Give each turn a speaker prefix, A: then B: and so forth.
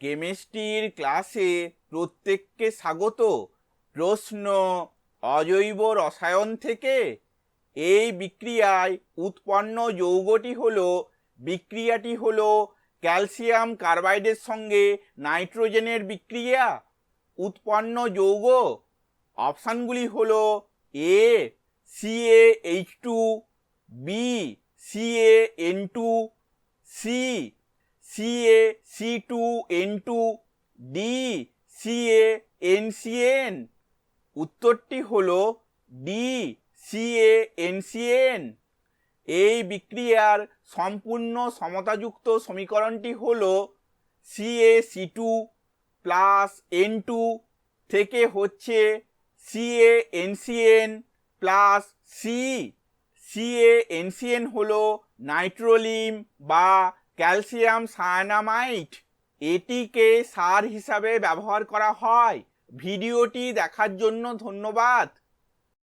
A: কেমিস্ট্রির ক্লাসে প্রত্যেককে স্বাগত। প্রশ্ন, অজৈব রসায়ন থেকে? এই বিক্রিয়ায় উৎপন্ন যৌগটি হল, বিক্রিয়াটি হল ক্যালসিয়াম কার্বাইডের সঙ্গে নাইট্রোজেনের বিক্রিয়া। উৎপন্ন যৌগ। অপশানগুলি হল, A CA H two B CA N two C CA C two N two D CA NCN উত্তরটি হলো ডি সিএ এনসিএন এই বিক্রিয়ার সম্পূর্ণ সমতাযুক্ত সমীকরণটি হলো CA C two plus N two থেকে হচ্ছে CA NCN plus C CA NCN হলো নাইট্রোলিম বা ক্যালসিয়াম সায়ানামাইট এটিকে সার হিসাবে ব্যবহার করা হয়। ভিডিওটি দেখার জন্য ধন্যবাদ।